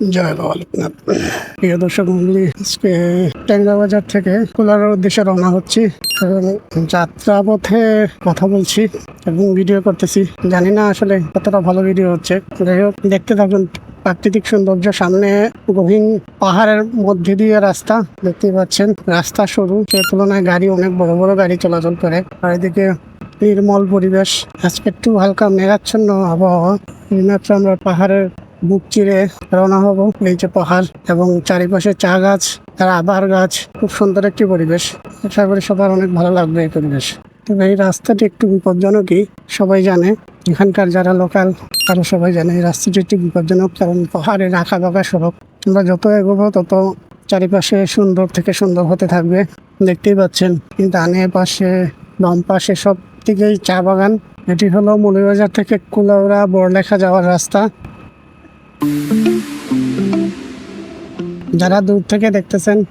জয় বাবা প্রিয় দর্শক মন্ডলী, আজকে ট্যাংরা বাজার থেকে কোলার উদ্দেশ্যে রওনা হচ্ছি। এবং যাত্রা পথে কথা বলছি এবং ভিডিও করতেছি। জানি না আসলে কতটা ভালো ভিডিও হচ্ছে। যাই হোক, দেখতে থাকুন প্রাকৃতিক সৌন্দর্য সামনে গহীন পাহাড়ের মধ্যে দিয়ে রাস্তা। দেখতে পাচ্ছেন, রাস্তা সরু। সে তুলনায় গাড়ি অনেক বড় বড় গাড়ি চলাচল করে। আর এদিকে নির্মল পরিবেশ। আজকে একটু হালকা মেঘাচ্ছন্ন আবহাওয়া। আমরা পাহাড়ের বুক চিরে রওনা হব। যে পাহাড় এবং চারিপাশে চা গাছ আর আবার গাছ, খুব সুন্দর একটি পরিবেশ। আশা করি সবার অনেক ভালো লাগবে এই পরিবেশ। তবে এই রাস্তাটি একটু বিপজ্জনকই সবাই জানে। এখানকার যারা লোকাল, তারা সবাই জানে এই রাস্তাটি একটু বিপজ্জনক, কারণ পাহাড়ে রাখা বাঁকা সড়ক। আমরা যত এগোবো, তত চারিপাশে সুন্দর থেকে সুন্দর হতে থাকবে। দেখতেই পাচ্ছেন ডানে পাশে, বাম পাশে সব দিকেই চা বাগান। এটি হলো মৌলবাজার থেকে কুলাউড়া বড়লেখা যাওয়ার রাস্তা। যারা দূর থেকে দেখতেছেন,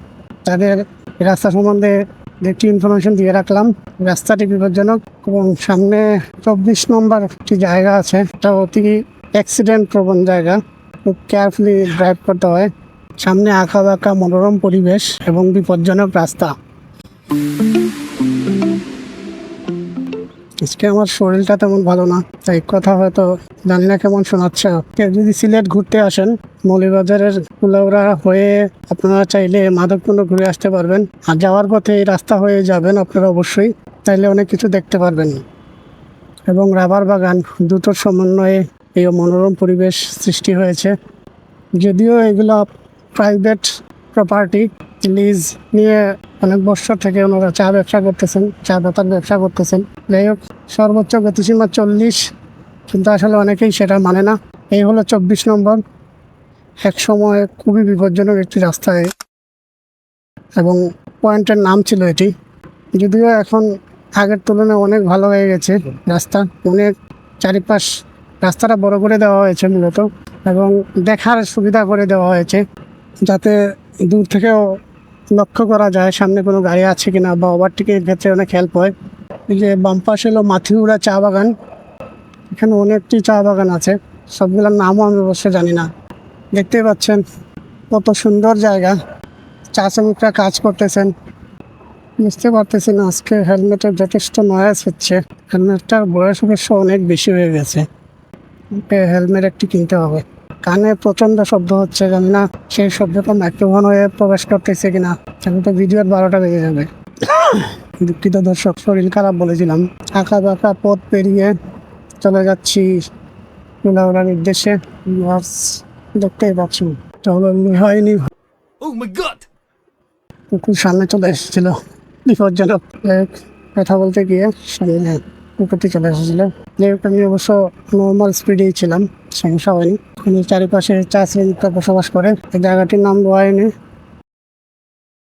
তাদের রাস্তা সম্বন্ধে একটি ইনফরমেশন দিয়ে রাখলাম। রাস্তাটি বিপজ্জনক এবং সামনে চব্বিশ নম্বর একটি জায়গা আছে। এটা অতি অ্যাক্সিডেন্ট প্রবণ জায়গা। খুব কেয়ারফুলি ড্রাইভ করতে হয়। সামনে আঁকা বাঁকা মনোরম পরিবেশ এবং বিপজ্জনক রাস্তা। আজকে আমার শরীরটা তেমন ভালো না। তাই কথা হয়তো জানি না কেমন শোনাচ্ছে। কেউ যদি সিলেট ঘুরতে আসেন, মৌলিবাজারের কুলাউড়া হয়ে আপনারা চাইলে মাধবকুণ্ড ঘুরে আসতে পারবেন। আর যাওয়ার পথে এই রাস্তা হয়ে যাবেন আপনারা অবশ্যই। চাইলে অনেক কিছু দেখতে পারবেন। এবং রাবার বাগান দুটোর সমন্বয়ে এই মনোরম পরিবেশ সৃষ্টি হয়েছে। যদিও এগুলো প্রাইভেট প্রপার্টি লিজ নিয়ে অনেক বছর থেকে ওনারা চা ব্যবসা করতেছেন, চা পাতার ব্যবসা করতেছেন। যাই হোক, সর্বোচ্চ গতিসীমা চল্লিশ, কিন্তু আসলে অনেকেই সেটা মানে না। এই হলো চব্বিশ নম্বর। এক সময় খুবই বিপজ্জনক একটি রাস্তায় এবং পয়েন্টের নাম ছিল এটি। যদিও এখন আগের তুলনায় অনেক ভালো হয়ে গেছে রাস্তা। অনেক চারিপাশ রাস্তাটা বড় করে দেওয়া হয়েছে মূলত এবং দেখার সুবিধা করে দেওয়া হয়েছে, যাতে দূর থেকেও লক্ষ্য করা যায়, সামনে কোনো গাড়ি আছে কিনা বা ওভারটেকের ক্ষেত্রে অনেক হেল্প হয়। এই যে বাম পাশে হলো মাথিউড়া চা বাগান। এখানে অনেকটি চা বাগান আছে, সবগুলোর নামও আমি অবশ্য জানি না। দেখতেই পাচ্ছেন কত সুন্দর জায়গা। চা শ্রমিকরা কাজ করতেছেন। বুঝতে পারতেছি না, আজকে হেলমেটের যথেষ্ট নয়েস হচ্ছে। হেলমেটটার বয়স অবশ্য অনেক বেশি হয়ে গেছে। হেলমেট একটি কিনতে হবে। কানে প্রচণ্ড শব্দ হচ্ছে জানি না সেই শব্দটা মাইক্রোফোন হয়ে প্রবেশ করতেছে কিনা। তাহলে তো ভিডিওর বারোটা বেজে যাবে। দুঃখিত দর্শক শরীর খারাপ বলেছিলাম। আঁকা বাঁকা পথ পেরিয়ে চলে যাচ্ছি উলাউড়ার নির্দেশে। দেখতেই পাচ্ছি চলো হয়নি। Oh কুকুর সামনে চলে এসেছিল। বিপজ্জনক। এক কথা বলতে গিয়ে সামনে কুকুরটি চলে এসেছিলেন। যেহেতু আমি অবশ্য নর্মাল স্পিডেই ছিলাম, সমস্যা হয়নি। চারিপাশে চা শ্রেণীতে বসবাস করে। জায়গাটির নাম হয়নি